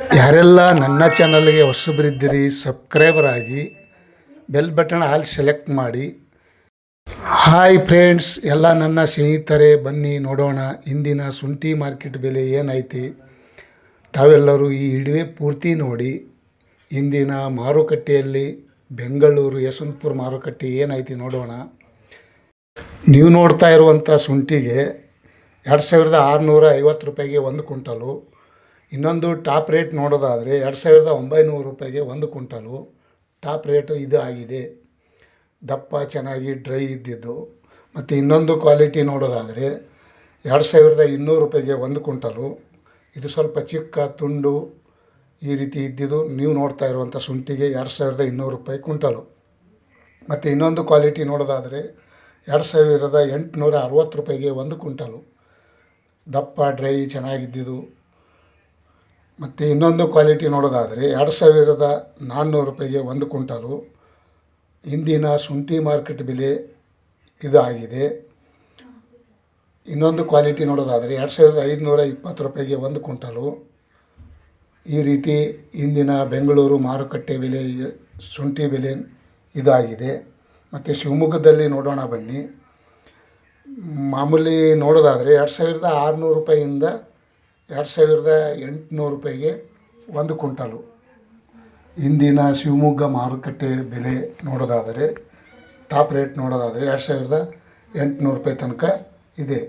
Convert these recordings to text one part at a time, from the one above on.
ಯಾರೆಲ್ಲ ನನ್ನ ಚಾನಲ್ಗೆ ಹೊಸಬರಿದ್ದೀರಿ, ಸಬ್ಸ್ಕ್ರೈಬರ್ ಆಗಿ ಬೆಲ್ ಬಟನ್ ಆಲ್ ಸೆಲೆಕ್ಟ್ ಮಾಡಿ. ಹಾಯ್ ಫ್ರೆಂಡ್ಸ್ ಎಲ್ಲ ನನ್ನ ಸ್ನೇಹಿತರೆ, ಬನ್ನಿ ನೋಡೋಣ. ಇಂದಿನ ಶುಂಠಿ ಮಾರ್ಕೆಟ್ ಬೆಲೆ ಏನೈತಿ? ತಾವೆಲ್ಲರೂ ಈ ಇಡುವೆ ಪೂರ್ತಿ ನೋಡಿ. ಇಂದಿನ ಮಾರುಕಟ್ಟೆಯಲ್ಲಿ ಬೆಂಗಳೂರು, ಯಶವಂತಪುರ ಮಾರುಕಟ್ಟೆ ಏನೈತಿ ನೋಡೋಣ. ನೀವು ನೋಡ್ತಾ ಇರುವಂಥ ಶುಂಠಿಗೆ ಎರಡು ಸಾವಿರದ ಆರುನೂರ ಐವತ್ತು ರೂಪಾಯಿಗೆ ಒಂದು ಕುಂಟಲು ಇನ್ನೊಂದು ಟಾಪ್ ರೇಟ್ ನೋಡೋದಾದರೆ ಎರಡು ಸಾವಿರದ ಒಂಬೈನೂರು ರೂಪಾಯಿಗೆ ಒಂದು ಕುಂಟಲು ಟಾಪ್ ರೇಟು ಇದು ಆಗಿದೆ. ದಪ್ಪ, ಚೆನ್ನಾಗಿ ಡ್ರೈ ಇದ್ದಿದ್ದು. ಮತ್ತು ಇನ್ನೊಂದು ಕ್ವಾಲಿಟಿ ನೋಡೋದಾದರೆ ಎರಡು ಸಾವಿರದ ಇನ್ನೂರು ರೂಪಾಯಿಗೆ ಒಂದು ಕ್ವಿಂಟಲು. ಇದು ಸ್ವಲ್ಪ ಚಿಕ್ಕ, ತುಂಡು ಈ ರೀತಿ ಇದ್ದಿದ್ದು. ನೀವು ನೋಡ್ತಾ ಇರುವಂಥ ಶುಂಠಿಗೆ ಎರಡು ಸಾವಿರದ ಇನ್ನೂರು ರೂಪಾಯಿ ಕುಂಟಲು ಮತ್ತು ಇನ್ನೊಂದು ಕ್ವಾಲಿಟಿ ನೋಡೋದಾದರೆ ಎರಡು ಸಾವಿರದ ಎಂಟುನೂರ ಅರವತ್ತು ರೂಪಾಯಿಗೆ ಒಂದು ಕುಂಟಲು ದಪ್ಪ, ಡ್ರೈ, ಚೆನ್ನಾಗಿದ್ದಿದ್ದು. ಮತ್ತು ಇನ್ನೊಂದು ಕ್ವಾಲಿಟಿ ನೋಡೋದಾದರೆ ಎರಡು ಸಾವಿರದ ನಾನ್ನೂರು ರೂಪಾಯಿಗೆ ಒಂದು ಕುಂಟಲು ಇಂದಿನ ಶುಂಠಿ ಮಾರ್ಕೆಟ್ ಬೆಲೆ ಇದಾಗಿದೆ. ಇನ್ನೊಂದು ಕ್ವಾಲಿಟಿ ನೋಡೋದಾದರೆ ಎರಡು ಸಾವಿರದ ಐದುನೂರ ಇಪ್ಪತ್ತು ರೂಪಾಯಿಗೆ ಒಂದು ಕುಂಟಲು ಈ ರೀತಿ ಇಂದಿನ ಬೆಂಗಳೂರು ಮಾರುಕಟ್ಟೆ ಬೆಲೆ, ಶುಂಠಿ ಬೆಲೆ ಇದಾಗಿದೆ. ಮತ್ತು ಶಿವಮೊಗ್ಗದಲ್ಲಿ ನೋಡೋಣ ಬನ್ನಿ. ಮಾಮೂಲಿ ನೋಡೋದಾದರೆ ಎರಡು ಸಾವಿರದ ಆರುನೂರು ರೂಪಾಯಿಯಿಂದ ಎರಡು ಸಾವಿರದ ಎಂಟುನೂರು ರೂಪಾಯಿಗೆ ಒಂದು ಕುಂಟಲು ಇಂದಿನ ಶಿವಮೊಗ್ಗ ಮಾರುಕಟ್ಟೆ ಬೆಲೆ ನೋಡೋದಾದರೆ, ಟಾಪ್ ರೇಟ್ ನೋಡೋದಾದರೆ ಎರಡು ಸಾವಿರದ ಎಂಟುನೂರು ರೂಪಾಯಿ ತನಕ ಇದೆ.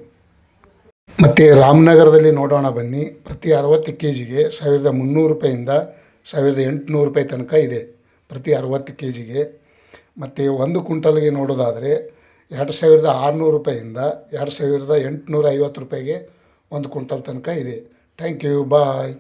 ಮತ್ತು ರಾಮನಗರದಲ್ಲಿ ನೋಡೋಣ ಬನ್ನಿ. ಪ್ರತಿ ಅರವತ್ತು ಕೆ ಜಿಗೆ ಸಾವಿರದ ಮುನ್ನೂರು ರೂಪಾಯಿಂದ ಸಾವಿರದ ಎಂಟುನೂರು ರೂಪಾಯಿ ತನಕ ಇದೆ. ಪ್ರತಿ ಅರವತ್ತು ಕೆ ಜಿಗೆ ಮತ್ತು ಒಂದು ಕುಂಟಲ್ಗೆ ನೋಡೋದಾದರೆ ಎರಡು ಸಾವಿರದ ಆರುನೂರು ರೂಪಾಯಿಂದ ಎರಡು ಸಾವಿರದ ಎಂಟುನೂರ ಐವತ್ತು ರೂಪಾಯಿಗೆ ಒಂದು ಕುಂಟಲ್ ತನಕ ಇದೆ. Thank you bye